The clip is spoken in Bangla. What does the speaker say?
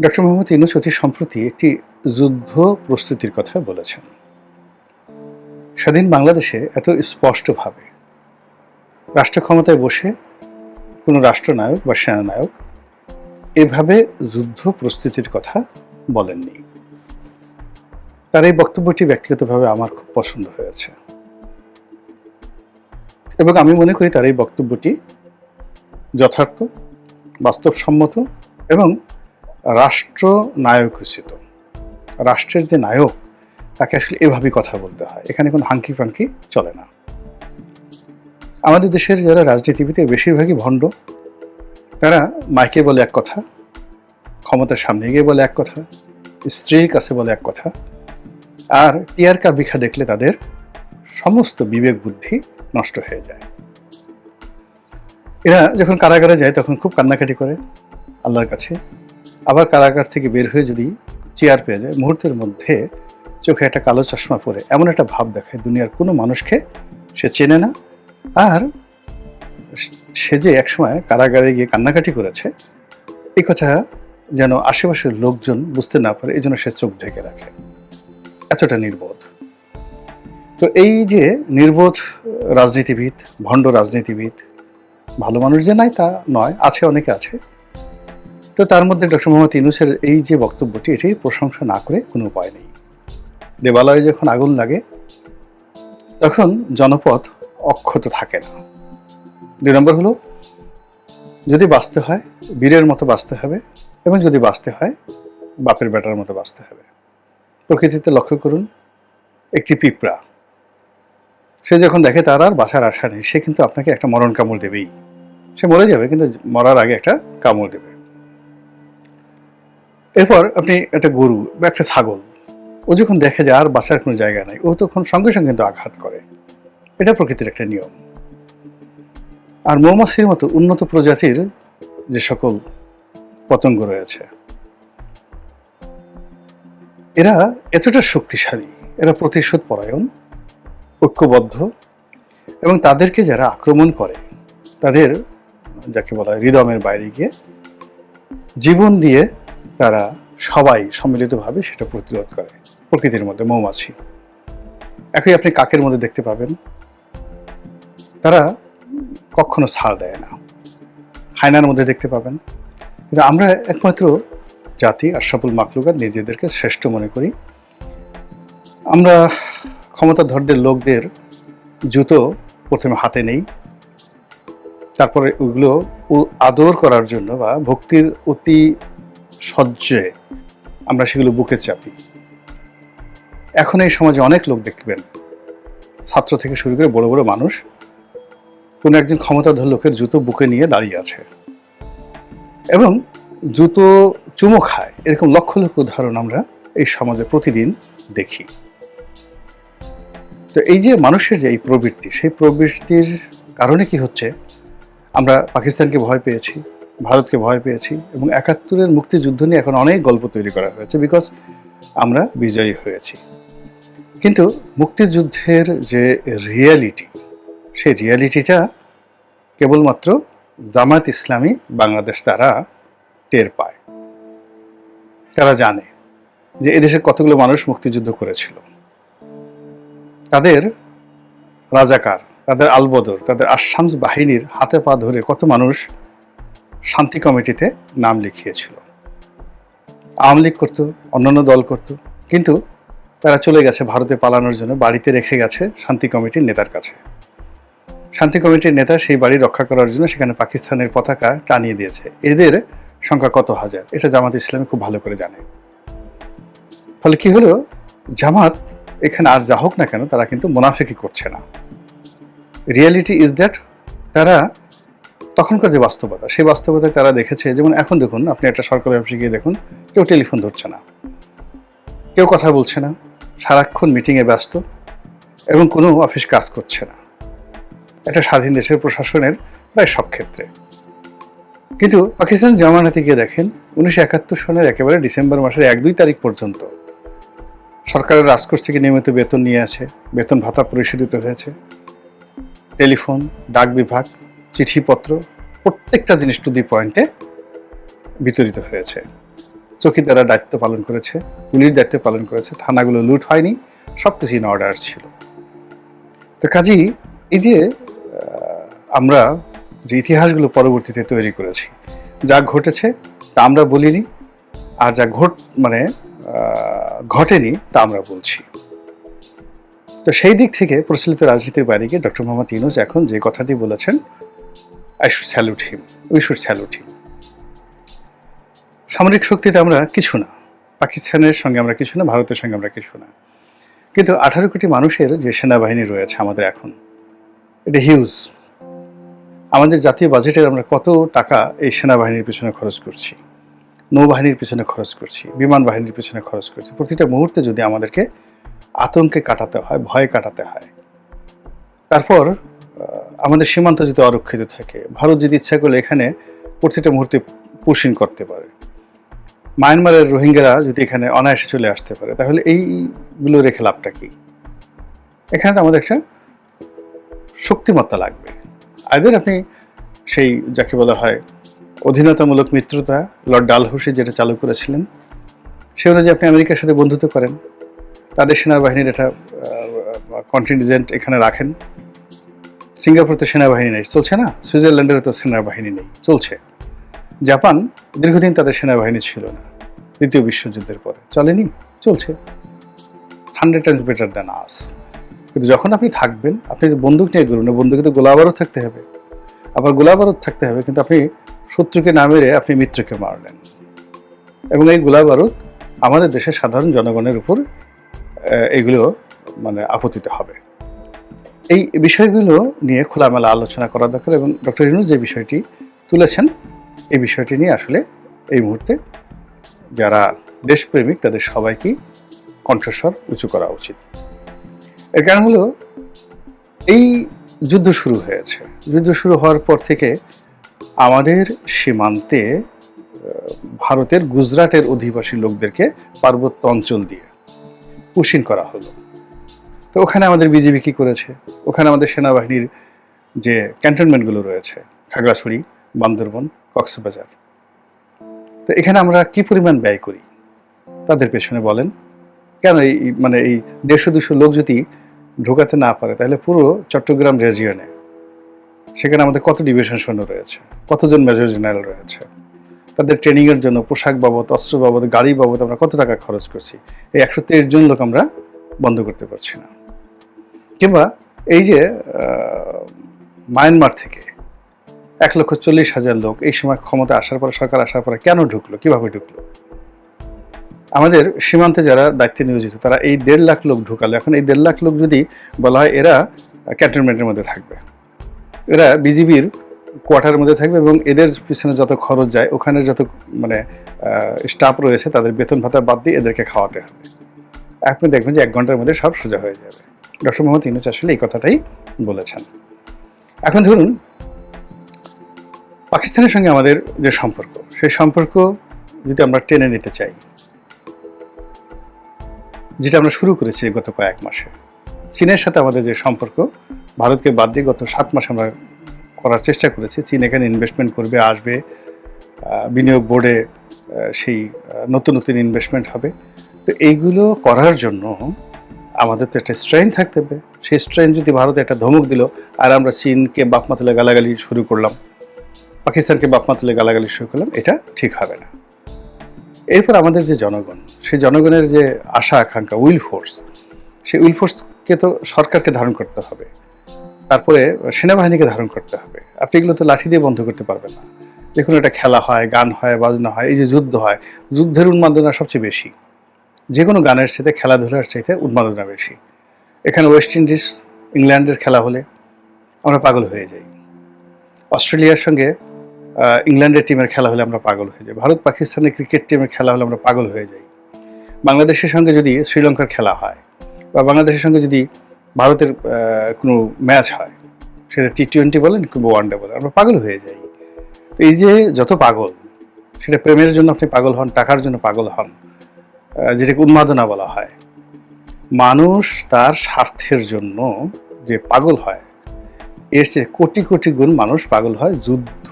ডক্টর মোহাম্মদ ইউনুস অতি সম্প্রতি একটি যুদ্ধ প্রস্তুতির কথা বলেছেন। স্বাধীন বাংলাদেশে এত স্পষ্টভাবে রাষ্ট্র ক্ষমতায় বসে কোনো রাষ্ট্রনায়ক বা সেনানায়ক এভাবে যুদ্ধ প্রস্তুতির কথা বলেননি। তার এই বক্তব্যটি ব্যক্তিগতভাবে আমার খুব পছন্দ হয়েছে। এবং আমি মনে করি তার এই বক্তব্যটি যথার্থ, বাস্তবসম্মত এবং রাষ্ট্র নায়ক উচিত রাষ্ট্রের যে নায়ক, তাকে আসলে এভাবেই কথা বলতে হয়। এখানে কোনো হাঙ্কি ফাঙ্কি চলে না। আমাদের দেশের যারা রাজনীতিবিদ বেশিরভাগই ভণ্ড, তারা মাইকে বলে এক কথা, ক্ষমতার সামনে গিয়ে বলে এক কথা, স্ত্রীর কাছে বলে এক কথা, আর টিয়ার কাবিখা দেখলে তাদের সমস্ত বিবেক বুদ্ধি নষ্ট হয়ে যায়। এরা যখন কারাগারে যায়, তখন খুব কান্নাকাটি করে আল্লাহর কাছে। আবার কারাগার থেকে বের হয়ে যদি চেয়ার পেয়ে যায়, মুহূর্তের মধ্যে চোখে একটা কালো চশমা পরে এমন একটা ভাব দেখায় দুনিয়ার কোনো মানুষকে সে চেনে না। আর সে যে একসময় কারাগারে গিয়ে কান্নাকাটি করেছে, এই কথা যেন আশেপাশের লোকজন বুঝতে না পারে এই জন্য সে চোখ ঢেকে রাখে। এতটা নির্বোধ। তো এই যে নির্বোধ রাজনীতিবিদ, ভণ্ড রাজনীতিবিদ, ভালো মানুষ যে নাই তা নয়, আছে, অনেকে আছে। তো তার মধ্যে ডক্টর মোহাম্মদ ইউনুসের এই যে বক্তব্যটি, এটি প্রশংসা না করে কোনো উপায় নেই। দেবালয়ে যখন আগুন লাগে, তখন জনপদ অক্ষত থাকে না। দুই নম্বর হলো, যদি বাঁচতে হয়, বীরের মতো বাঁচতে হবে এবং যদি বাঁচতে হয়, বাপের বেটার মতো বাঁচতে হবে। প্রকৃতিতে লক্ষ্য করুন, একটি পিঁপড়া, সে যখন দেখে তার আর বাঁচার আশা নেই, সে কিন্তু আপনাকে একটা মরণ কামড় দেবেই। সে মরে যাবে, কিন্তু মরার আগে একটা কামড় দেবে। এরপর আপনি একটা গরু বা একটা ছাগল, ও যখন দেখে যে আর বাঁচার কোনো জায়গা নাই, ও তখন সঙ্গে সঙ্গে কিন্তু আঘাত করে। এটা প্রকৃতির একটা নিয়ম। আর মৌমাছির মতো উন্নত প্রজাতির যে সকল পতঙ্গ রয়েছে, এরা এতটা শক্তিশালী, এরা প্রতিশোধ পরায়ণ, ঐক্যবদ্ধ এবং তাদেরকে যারা আক্রমণ করে, তাদের যাকে বলা হয় হৃদমের বাইরে গিয়ে জীবন দিয়ে তারা সবাই সম্মিলিতভাবে সেটা প্রতিরোধ করে। প্রকৃতির মধ্যে মৌমাছি। একই আপনি কাকের মধ্যে দেখতে পাবেন। তারা কখনো ছাড় দেয় না। হায়নার মধ্যে দেখতে পাবেন। কিন্তু আমরা একমাত্র জাতি আর আশরাফুল মাকলুকাত নিজেদেরকে শ্রেষ্ঠ মনে করি। আমরা ক্ষমতাধরদের লোকদের জুতো প্রথমে হাতে নেই। তারপরে ওইগুলো উ- আদর করার জন্য বা ভক্তির অতি সহ্যে আমরা সেগুলো বুকে চাপি। এখন এই সমাজে অনেক লোক দেখবেন, ছাত্র থেকে শুরু করে বড় বড় মানুষ, কোনো একজন ক্ষমতাধর লোকের জুতো বুকে নিয়ে দাঁড়িয়ে আছে এবং জুতো চুমো খায়। এরকম লক্ষ লক্ষ উদাহরণ আমরা এই সমাজে প্রতিদিন দেখি। তো এই যে মানুষের যে এই প্রবৃত্তি, সেই প্রবৃত্তির কারণে কি হচ্ছে? আমরা পাকিস্তানকে ভয় পেয়েছি ভারতকে ভয় পেয়েছি এবং একাত্তরের মুক্তিযুদ্ধ নিয়ে এখন অনেক গল্প তৈরি করা হয়েছে বিকজ আমরা বিজয়ী হয়েছি। কিন্তু মুক্তিযুদ্ধের যে রিয়ালিটি সেই রিয়ালিটিটা কেবলমাত্র জামাত ইসলামী বাংলাদেশ তারা টের পায়। তারা জানে যে এদেশের কতগুলো মানুষ মুক্তিযুদ্ধ করেছিল। তাদের রাজাকার, তাদের আলবদর, তাদের আসাম বাহিনীর হাতে পা ধরে কত মানুষ শান্তি কমিটিতে নাম লিখিয়েছিল। আওয়ামী লীগ করতো, অন্যান্য দল করত, কিন্তু তারা চলে গেছে ভারতে পালানোর জন্য, বাড়িতে রেখে গেছে শান্তি কমিটির নেতার কাছে। শান্তি কমিটির নেতা সেই বাড়ি রক্ষা করার জন্য সেখানে পাকিস্তানের পতাকা টানিয়ে দিয়েছে। এদের সংখ্যা কত হাজার? এটা জামাত ইসলামী খুব ভালো করে জানে। ফলে কি হলো? জামাত এখানে আর যা হোক না কেন, তারা কিন্তু মোনাফেকি করছে না। রিয়ালিটি ইজ দ্যাট তারা তখনকার যে বাস্তবতা, সেই বাস্তবতায় তারা দেখেছে, যেমন এখন দেখুন, আপনি একটা সরকারি অফিসে গিয়ে দেখুন, কেউ টেলিফোন ধরছে না। কেউ কথা বলছে না। সারাক্ষণ মিটিংয়ে ব্যস্ত এবং কোনো অফিস কাজ করছে না। একটা স্বাধীন দেশের প্রশাসনের প্রায় সব ক্ষেত্রে। কিন্তু পাকিস্তান জামানাতে গিয়ে দেখেন, উনিশশো একাত্তর সনের একেবারে ডিসেম্বর মাসের এক দুই তারিখ পর্যন্ত সরকারের রাজকোষ থেকে নিয়মিত বেতন নিয়ে আছে বেতন ভাতা পরিশোধিত হয়েছে। টেলিফোন, ডাক বিভাগ চিঠিপত্র প্রত্যেকটা জিনিস টু দি পয়েন্টে বিতরিত হয়েছে। চকিদাররা দায়িত্ব পালন করেছে, পুলিশ দায়িত্ব পালন করেছে, থানাগুলো লুট হয়নি সব কিছু ইন অর্ডার ছিল। তো কাজেই এই যে আমরা যে ইতিহাসগুলো পরবর্তীতে তৈরি করেছি, যা ঘটেছে তা আমরা বলিনি, আর যা ঘট মানে ঘটেনি তা আমরা বলছি। তো সেই দিক থেকে প্রচলিত রাজনীতির বাইরে গিয়ে ডক্টর মোহাম্মদ ইউনুস এখন যে কথাটি বলেছেন I should salute him we should salute him সামরিক শক্তিতে আমরা কিছু না। পাকিস্তানের সঙ্গে আমরা কিছু না, ভারতের সঙ্গে আমরা কিছু না। কিন্তু আঠারো কোটি মানুষের যে সেনাবাহিনী রয়েছে আমাদের এখন, এটা হিউজ আমাদের জাতীয় বাজেটের আমরা কত টাকা এই সেনাবাহিনীর পিছনে খরচ করছি? নৌবাহিনীর পিছনে খরচ করছি, বিমান বাহিনীর পিছনে খরচ করছি। প্রতিটা মুহূর্তে যদি আমাদেরকে আতঙ্কে কাটাতে হয়, ভয়ে কাটাতে হয়, তারপর আমাদের সীমান্ত যদি অরক্ষিত থাকে, ভারত যদি ইচ্ছা করলে এখানে প্রতিটা মুহূর্তে পুশিং করতে পারে। মায়ানমারের রোহিঙ্গারা যদি এখানে অনায়াসে চলে আসতে পারে, তাহলে এইগুলো রেখে লাভটা কি? এখানে তো আমাদের একটা শক্তিমত্তা লাগবে। আইদের আপনি সেই যাকে বলা হয় অধীনতামূলক মিত্রতা, লর্ড ডালহৌসি যেটা চালু করেছিলেন, সে অনুযায়ী আপনি আমেরিকার সাথে বন্ধুত্ব করেন। তাদের সেনাবাহিনীর একটা কন্টিনজেন্ট এখানে রাখেন। সিঙ্গাপুর তো সেনাবাহিনী নেই। চলছে না? সুইজারল্যান্ডেরও তো সেনাবাহিনী নেই। চলছে। জাপান দীর্ঘদিন তাদের সেনাবাহিনী ছিল না। দ্বিতীয় বিশ্বযুদ্ধের পরে। চলেনি? চলছে। Hundred times better than us কিন্তু যখন আপনি থাকবেন, আপনি বন্দুক নিয়ে ঘুরুন, বন্দুকে তো গোলাবারও থাকতে হবে। আবার গোলাবারও থাকতে হবে, কিন্তু আপনি শত্রুকে না মেরে আপনি মিত্রকে মারলেন। এবং এই গোলাবারুদ আমাদের দেশের সাধারণ জনগণের উপর এগুলো মানে আপত্তিতে হবে। এই বিষয়গুলো নিয়ে খোলামেলা আলোচনা করা দরকার এবং ডক্টর ইনুস যে বিষয়টি তুলেছেন, এই বিষয়টি নিয়ে আসলে এই মুহূর্তে যারা দেশপ্রেমিক, তাদের সবাইকেই কণ্ঠস্বর উঁচু করা উচিত। এর কারণ হলো, এই যুদ্ধ শুরু হয়েছে। যুদ্ধ শুরু হওয়ার পর থেকে আমাদের সীমান্তে ভারতের, গুজরাটের অধিবাসী লোকদেরকে পার্বত্য অঞ্চল দিয়ে পুশিং করা হলো। তো ওখানে আমাদের বিজেপি কি করেছে? ওখানে আমাদের সেনাবাহিনীর যে ক্যান্টনমেন্টগুলো রয়েছে, খাগড়াছড়ি, বান্দরবন, কক্সবাজার। তো এখানে আমরা কি পরিমাণ ব্যয় করি? তাদের পেছনে বলেন। কেন এই মানে এই দেড়শো দুশো লোক যদি ঢোকাতে না পারে, তাহলে পুরো চট্টগ্রাম রেজিয়নে সেখানে আমাদের কত ডিভিশন সৈন্য রয়েছে, কতজন মেজর জেনারেল রয়েছে, তাদের ট্রেনিংয়ের জন্য পোশাক বাবদ, অস্ত্র বাবদ, গাড়ি বাবদ আমরা কত টাকা খরচ করছি? এই একশো তেইশ জন লোক আমরা বন্ধ করতে পারছি না। কিংবা এই যে মায়ানমার থেকে এক লক্ষ চল্লিশ হাজার লোক এই সময় ক্ষমতা আসার পরে, সরকার আসার পরে কেন ঢুকলো? কীভাবে ঢুকলো? আমাদের সীমান্তে যারা দায়িত্বে নিয়োজিত, তারা এই দেড় লাখ লোক ঢুকালো। এখন এই দেড় লাখ লোক যদি বলা হয়, এরা ক্যান্টনমেন্টের মধ্যে থাকবে। এরা বিজিবির কোয়ার্টারের মধ্যে থাকবে এবং এদের পিছনে যত খরচ যায়, ওখানে যত মানে স্টাফ রয়েছে, তাদের বেতন ভাতা বাদ দিয়ে এদেরকে খাওয়াতে হবে। আপনি দেখবেন যে এক ঘণ্টার মধ্যে সব সোজা হয়ে যাবে। ডক্টর মোহাম্মদ ইনুচ আসলে এই কথাটাই বলেছেন। এখন ধরুন, পাকিস্তানের সঙ্গে আমাদের যে সম্পর্ক, সেই সম্পর্ক যদি আমরা টেনে নিতে চাই, যেটা আমরা শুরু করেছি গত কয়েক মাসে, চীনের সাথে আমাদের যে সম্পর্ক, ভারতকে বাদ দিয়ে গত সাত মাস আমরা করার চেষ্টা করেছি। চীন এখানে ইনভেস্টমেন্ট করবে, আসবে বিনিয়োগ বোর্ডে সেই নতুন নতুন ইনভেস্টমেন্ট হবে। তো এইগুলো করার জন্য আমাদের তো একটা স্ট্রেন থাকতে হবে। সেই স্ট্রেন যদি ভারতে একটা ধমক দিল, আর আমরা চীনকে বাপমা তুলে গালাগালি শুরু করলাম, পাকিস্তানকে বাপমা তুলে গালাগালি শুরু করলাম, এটা ঠিক হবে না। এরপর আমাদের যে জনগণ, সেই জনগণের যে আশা, আকাঙ্ক্ষা উইল ফোর্স সেই উইল ফোর্সকে তো সরকারকে ধারণ করতে হবে। তারপরে সেনাবাহিনীকে ধারণ করতে হবে। আপনি এগুলো তো লাঠি দিয়ে বন্ধ করতে পারবেন না। দেখুন এটা খেলা হয়, গান হয়, বাজনা হয়, এই যে যুদ্ধ হয়, যুদ্ধের উন্মাদনা সবচেয়ে বেশি। যে কোনো গানের সাথে খেলাধুলার চাইতে উন্মাদনা বেশি। এখানে ওয়েস্ট ইন্ডিজ ইংল্যান্ডের খেলা হলে আমরা পাগল হয়ে যাই। অস্ট্রেলিয়ার সঙ্গে ইংল্যান্ডের টিমের খেলা হলে আমরা পাগল হয়ে যাই। ভারত, পাকিস্তানের ক্রিকেট টিমের খেলা হলে আমরা পাগল হয়ে যাই। বাংলাদেশের সঙ্গে যদি শ্রীলঙ্কার খেলা হয় বা বাংলাদেশের সঙ্গে যদি ভারতের কোনো ম্যাচ হয়, সেটা টি টোয়েন্টি বলেন কিংবা ওয়ান ডে বলেন, আমরা পাগল হয়ে যাই। তো এই যে যত পাগল, সেটা প্রেমের জন্য আপনি পাগল হন, টাকার জন্য পাগল হন যেটাকে উন্মাদনা বলা হয়। মানুষ তার স্বার্থের জন্য যে পাগল হয়, এর চেয়ে কোটি কোটি গুণ মানুষ পাগল হয়। যুদ্ধ